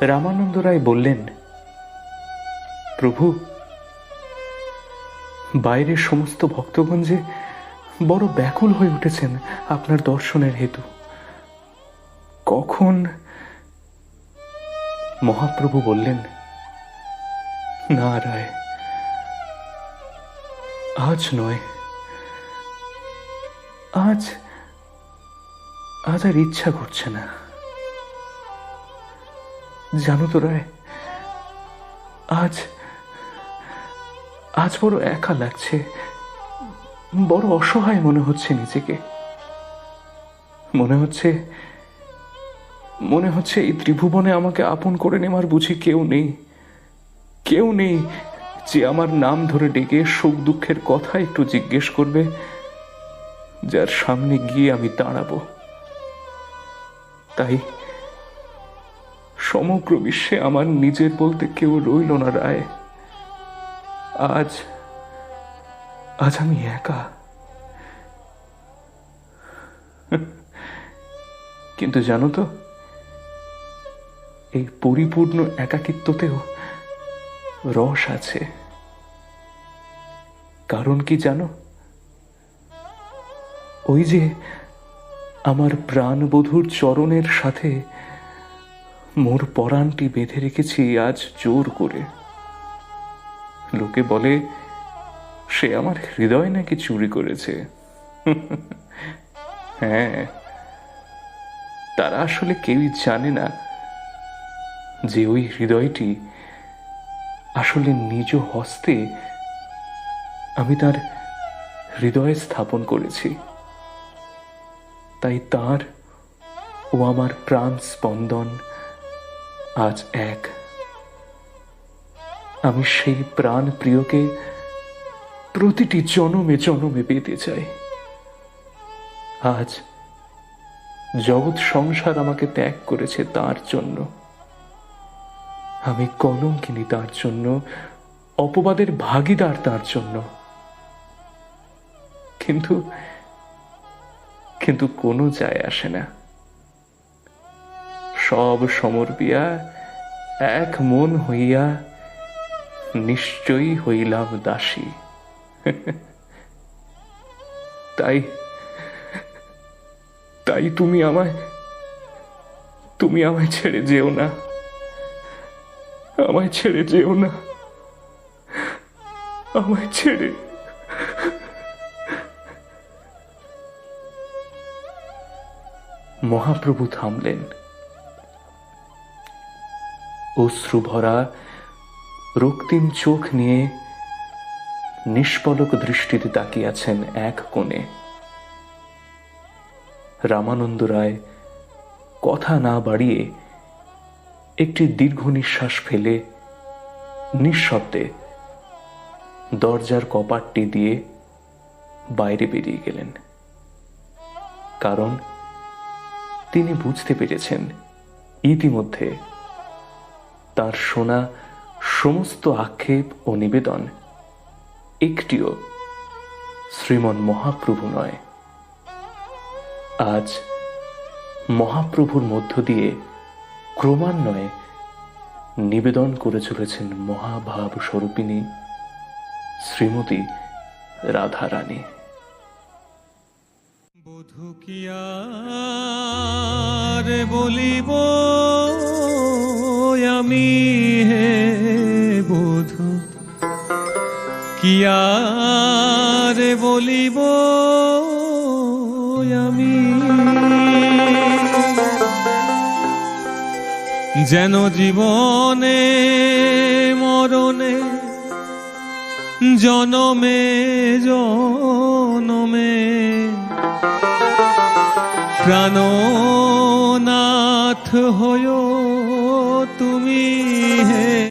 রামানন্দ রায় বললেন, প্রভু, বাইরের সমস্ত ভক্তগণ যে বড় ব্যাকুল হয়ে উঠেছেন আপনার দর্শনের হেতু। কখন মহাপ্রভু বললেন না রায় আজ নয়, আজ আজ আর ইচ্ছা করছে না। জানো তো রায়, আজ আজ বড় একা লাগছে, বড় অসহায় মনে হচ্ছে নিজেকে। মনে হচ্ছে মনে হচ্ছে এই ত্রিভুবনে আমাকে আপন করে নেওয়ার বুঝি কেউ নেই কেউ নেই যে আমার নাম ধরে ডেকে সুখ দুঃখের কথা একটু জিজ্ঞেস করবে, যার সামনে গিয়ে আমি দাঁড়াবো। তাই সমগ্র বিশ্বে আমার নিজের বলতে কেউ রইল না রায়। আজ আজ আমি একা। কিন্তু জানো তো, এই পরিপূর্ণ একাকিত্বতেও রস আছে। কারণ কি জানো? ওই যে আমার প্রাণবধূর চরণের সাথে মোর পরাণটি বেঁধে রেখেছি আজ জোর করে। লোকে বলে, সে আমার হৃদয় নাকি চুরি করেছে? হ্যাঁ তারা আসলে কেউই জানে না যে ওই হৃদয়টি আসলে নিজ হস্তে আমি তার হৃদয়ে স্থাপন করেছি। তাই তার ও আমার প্রাণ স্পন্দন আজ এক। আমি সেই প্রাণ প্রিয়কে প্রতিটি জনমে জনমে পেতে চাই। আজ জগৎ সংসার আমাকে ত্যাগ করেছে তার জন্য। আমি কলঙ্কিনী তার জন্য, অপবাদের ভাগিদার তার জন্য। কিন্তু কিন্তু কোনো যায় আসে না। সব সমর্পিয়া এক মন হইয়া নিশ্চয়ই হইলাম দাসী। তাই তাই তুমি আমায় তুমি আমায় ছেড়ে যেও না। আমায় ছেড়ে যেও না। আমায় ছেড়ে। মহাপ্রভু থামলেন। অশ্রুভরা রক্তিম চোখ নিয়ে নিষ্পলক দৃষ্টিতে তাকিয়াছেন এক কোণে। রামানন্দ রায় কথা না বাড়িয়ে একটি দীর্ঘ নিঃশ্বাস ফেলে নিঃশব্দে দরজার কপাটটি দিয়ে বাইরে বেরিয়ে গেলেন। কারণ তিনি বুঝতে পেরেছেন, ইতিমধ্যে তার শোনা সমস্ত আক্ষেপ ও নিবেদন একটিও শ্রীমন মহাপ্রভু নয়। আজ মহাপ্রভুর মধ্য দিয়ে ক্রমান্বয়ে নিবেদন করে চলেছেন মহাভাব স্বরূপিণী শ্রীমতী রাধারানী। বধু কিয়ার বলিব? আমি হে বধু। কিয়ার বলিব আমি? যেন জীবনে মরণে জনমে জনমে প্রাণনাথ হয় তুমি হে